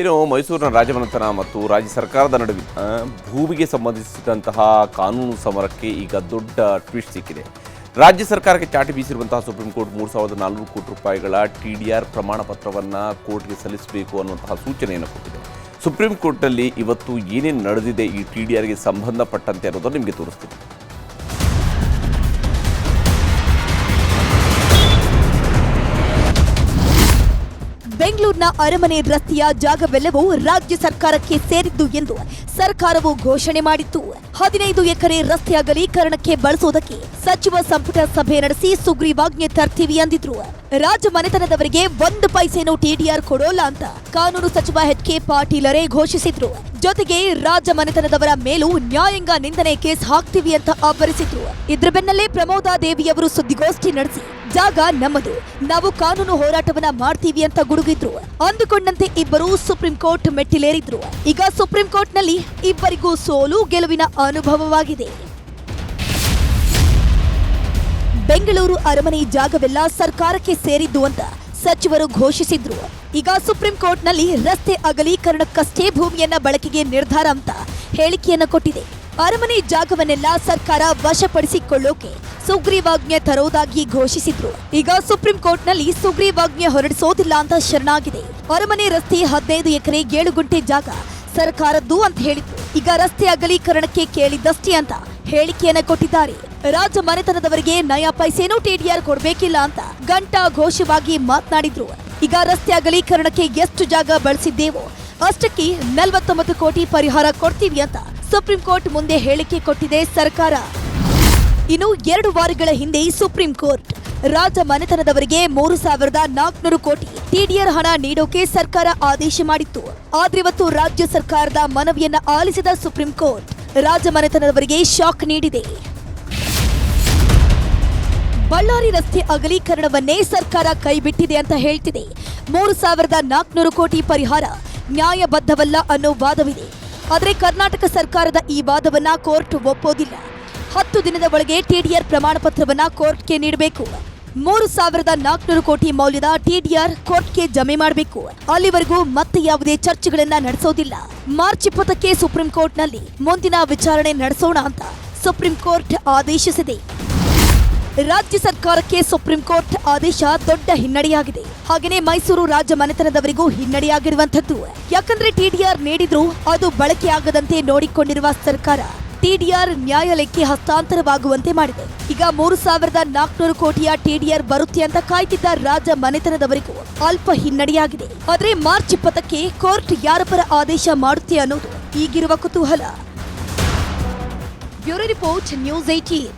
ಇನ್ನು ಮೈಸೂರಿನ ರಾಜಮನೆತನ ಮತ್ತು ರಾಜ್ಯ ಸರ್ಕಾರದ ನಡುವಿನ ಭೂಮಿಗೆ ಸಂಬಂಧಿಸಿದಂತಹ ಕಾನೂನು ಸಮರಕ್ಕೆ ಈಗ ದೊಡ್ಡ ಟ್ವಿಸ್ಟ್ ಸಿಕ್ಕಿದೆ. ರಾಜ್ಯ ಸರ್ಕಾರಕ್ಕೆ ಚಾಟಿ ಬೀಸಿರುವಂತಹ ಸುಪ್ರೀಂ ಕೋರ್ಟ್ ಮೂರು ಸಾವಿರದ ನಾಲ್ನೂರು ಕೋಟಿ ರೂಪಾಯಿಗಳ ಟಿ ಡಿ ಆರ್ ಪ್ರಮಾಣ ಪತ್ರವನ್ನು ಕೋರ್ಟ್ಗೆ ಸಲ್ಲಿಸಬೇಕು ಅನ್ನುವಂತಹ ಸೂಚನೆಯನ್ನು ಕೊಟ್ಟಿದೆ. ಸುಪ್ರೀಂ ಕೋರ್ಟ್ನಲ್ಲಿ ಇವತ್ತು ಏನೇನು ನಡೆದಿದೆ ಈ ಟಿ ಡಿ ಆರ್ಗೆ ಸಂಬಂಧಪಟ್ಟಂತೆ ಅನ್ನೋದನ್ನು ನಿಮಗೆ ತೋರಿಸ್ತೀನಿ. ಬೆಂಗಳೂರಿನ ಅರಮನೆ ರಸ್ತೆಯ ಜಾಗವೆಲ್ಲವೂ ರಾಜ್ಯ ಸರ್ಕಾರಕ್ಕೆ ಸೇರಿದ್ದು ಎಂದು ಸರ್ಕಾರವು ಘೋಷಣೆ ಮಾಡಿತ್ತು. ಹದಿನೈದು ಎಕರೆ ರಸ್ತೆ ಅಗಲೀಕರಣಕ್ಕೆ ಬಳಸುವುದಕ್ಕೆ ಸಚಿವ ಸಂಪುಟ ಸಭೆ ನಡೆಸಿ ಸುಗ್ರೀವಾಜ್ಞೆ ತರ್ತೀವಿ ಅಂದಿದ್ರು. ರಾಜಮನೆತನದವರಿಗೆ ಒಂದು ಪೈಸೆನೂ ಟಿಡಿಆರ್ ಕೊಡೋಲ್ಲ ಅಂತ ಕಾನೂನು ಸಚಿವ ಎಚ್ ಕೆ ಪಾಟೀಲರೇ ಘೋಷಿಸಿದ್ರು. ಜೊತೆಗೆ ರಾಜಮನೆತನದವರ ಮೇಲೂ ನ್ಯಾಯಾಂಗ ನಿಂದನೆ ಕೇಸ್ ಹಾಕ್ತೀವಿ ಅಂತ ಆವರಿಸಿದ್ರು. ಇದ್ರ ಬೆನ್ನಲ್ಲೇ ಪ್ರಮೋದಾ ದೇವಿಯವರು ಸುದ್ದಿಗೋಷ್ಠಿ ನಡೆಸಿ, ಜಾಗ ನಮ್ಮದು. ನಾವು ಕಾನೂನು ಹೋರಾಟವನ್ನ ಮಾಡ್ತೀವಿ ಅಂತ ಗುಡುಗಿದ್ರು. ಅಂದುಕೊಂಡಂತೆ ಇಬ್ಬರು ಸುಪ್ರೀಂ ಕೋರ್ಟ್ ಮೆಟ್ಟಿಲೇರಿದ್ರು. ಈಗ ಸುಪ್ರೀಂ ಕೋರ್ಟ್ನಲ್ಲಿ ಇಬ್ಬರಿಗೂ ಸೋಲು ಗೆಲುವಿನ ಅನುಭವವಾಗಿದೆ. ಬೆಂಗಳೂರು ಅರಮನೆ ಜಾಗವೆಲ್ಲ ಸರ್ಕಾರಕ್ಕೆ ಸೇರಿದ್ದು ಅಂತ ಸಚಿವರು ಘೋಷಿಸಿದ್ರು. ಈಗ ಸುಪ್ರೀಂ ಕೋರ್ಟ್ನಲ್ಲಿ ರಸ್ತೆ ಅಗಲೀಕರಣಕ್ಕಷ್ಟೇ ಭೂಮಿಯನ್ನ ಬಳಕೆಗೆ ನಿರ್ಧಾರ ಅಂತ ಹೇಳಿಕೆಯನ್ನ ಕೊಟ್ಟಿದೆ. ಅರಮನೆ ಜಾಗವನ್ನೆಲ್ಲ ಸರ್ಕಾರ ವಶಪಡಿಸಿಕೊಳ್ಳೋಕೆ ಸುಗ್ರೀವಾಜ್ಞೆ ತರೋದಾಗಿ ಘೋಷಿಸಿದ್ರು. ಈಗ ಸುಪ್ರೀಂ ಕೋರ್ಟ್ನಲ್ಲಿ ಸುಗ್ರೀವಾಜ್ಞೆ ಹೊರಡಿಸೋದಿಲ್ಲ ಅಂತ ಶರಣಾಗಿದೆ. ಅರಮನೆ ರಸ್ತೆ ಹದಿನೈದು ಎಕರೆ ಏಳು ಗುಂಟೆ ಜಾಗ ಸರ್ಕಾರದ್ದು ಅಂತ ಹೇಳಿದ್ರು. ಈಗ ರಸ್ತೆ ಅಗಲೀಕರಣಕ್ಕೆ ಕೇಳಿದ್ದಷ್ಟೇ ಅಂತ ಹೇಳಿಕೆಯನ್ನ ಕೊಟ್ಟಿದ್ದಾರೆ. ರಾಜ ಮನೆತನದವರಿಗೆ ನಯಾ ಪೈಸೆನೂ ಟಿಡಿಆರ್ ಕೊಡಬೇಕಿಲ್ಲ ಅಂತ ಗಂಟಾ ಘೋಷವಾಗಿ ಮಾತನಾಡಿದ್ರು. ಈಗ ರಸ್ತೆ ಅಗಲೀಕರಣಕ್ಕೆ ಎಷ್ಟು ಜಾಗ ಬಳಸಿದ್ದೇವೋ ಅಷ್ಟಕ್ಕೆ ನಲವತ್ತೊಂಬತ್ತು ಕೋಟಿ ಪರಿಹಾರ ಕೊಡ್ತೀವಿ ಅಂತ ಸುಪ್ರೀಂ ಕೋರ್ಟ್ ಮುಂದೆ ಹೇಳಿಕೆ ಕೊಟ್ಟಿದೆ ಸರ್ಕಾರ. ಇನ್ನು ಎರಡು ವಾರಗಳ ಹಿಂದೆ ಸುಪ್ರೀಂ ಕೋರ್ಟ್. ರಾಜ ಮನೆತನದವರಿಗೆ ಮೂರು ಸಾವಿರದ ನಾಲ್ಕುನೂರು ಕೋಟಿ ಟಿಡಿಆರ್ ಹಣ ನೀಡೋಕೆ ಸರ್ಕಾರ ಆದೇಶ ಮಾಡಿತ್ತು. ಆದ್ರಿವತ್ತು ರಾಜ್ಯ ಸರ್ಕಾರದ ಮನವಿಯನ್ನ ಆಲಿಸಿದ ಸುಪ್ರೀಂ ಕೋರ್ಟ್ ರಾಜ ಮನೆತನದವರಿಗೆ ಶಾಕ್ ನೀಡಿದೆ. ಬಳ್ಳಾರಿ ರಸ್ತೆ ಅಗಲೀಕರಣವನ್ನೇ ಸರ್ಕಾರ ಕೈಬಿಟ್ಟಿದೆ ಅಂತ ಹೇಳ್ತಿದೆ. ಮೂರು ಸಾವಿರದ ನಾಲ್ಕುನೂರು ಕೋಟಿ ಪರಿಹಾರ ನ್ಯಾಯಬದ್ಧವಲ್ಲ ಅನ್ನೋ ವಾದವಿದೆ. ಆದರೆ ಕರ್ನಾಟಕ ಸರ್ಕಾರದ ಈ ವಾದವನ್ನ ಕೋರ್ಟ್ ಒಪ್ಪೋದಿಲ್ಲ. ಹತ್ತು ದಿನದ ಒಳಗೆ ಟಿಡಿಆರ್ ಪ್ರಮಾಣ ಪತ್ರವನ್ನ ಕೋರ್ಟ್ಗೆ ನೀಡಬೇಕು. ಮೂರು ಸಾವಿರದ ನಾಲ್ಕುನೂರು ಕೋಟಿ ಮೌಲ್ಯದ ಟಿಡಿಆರ್ ಕೋರ್ಟ್ಗೆ ಜಮೆ ಮಾಡಬೇಕು. ಅಲ್ಲಿವರೆಗೂ ಮತ್ತೆ ಯಾವುದೇ ಚರ್ಚೆಗಳನ್ನ ನಡೆಸೋದಿಲ್ಲ. ಮಾರ್ಚ್ ಇಪ್ಪತ್ತಕ್ಕೆ ಸುಪ್ರೀಂ ಕೋರ್ಟ್ನಲ್ಲಿ ಮುಂದಿನ ವಿಚಾರಣೆ ನಡೆಸೋಣ ಅಂತ ಸುಪ್ರೀಂ ಕೋರ್ಟ್ ಆದೇಶಿಸಿದೆ. ರಾಜ್ಯ ಸರ್ಕಾರಕ್ಕೆ ಸುಪ್ರೀಂ ಕೋರ್ಟ್ ಆದೇಶ ದೊಡ್ಡ ಹಿನ್ನಡೆಯಾಗಿದೆ. ಹಾಗೆಯೇ ಮೈಸೂರು ರಾಜ ಮನೆತನದವರಿಗೂ ಹಿನ್ನಡೆಯಾಗಿರುವಂಥದ್ದು. ಯಾಕಂದ್ರೆ ಟಿಡಿಆರ್ ನೀಡಿದ್ರು ಅದು ಬಳಕೆಯಾಗದಂತೆ ನೋಡಿಕೊಂಡಿರುವ ಸರ್ಕಾರ. ಟಿಡಿಆರ್ ನ್ಯಾಯಾಲಯಕ್ಕೆ ಹಸ್ತಾಂತರವಾಗುವಂತೆ ಮಾಡಿದೆ. ಈಗ ಮೂರು ಸಾವಿರದ ನಾಲ್ಕುನೂರು ಕೋಟಿಯ ಟಿಡಿಆರ್ ಬರುತ್ತೆ ಅಂತ ಕಾಯ್ತಿದ್ದ ರಾಜ ಮನೆತನದವರಿಗೂ ಅಲ್ಪ ಹಿನ್ನಡೆಯಾಗಿದೆ. ಆದರೆ ಮಾರ್ಚ್ ಇಪ್ಪತ್ತಕ್ಕೆ ಕೋರ್ಟ್ ಯಾರ ಪರ ಆದೇಶ ಮಾಡುತ್ತೆ ಅನ್ನೋದು ಈಗಿರುವ ಕುತೂಹಲ. Bureau report news eighteen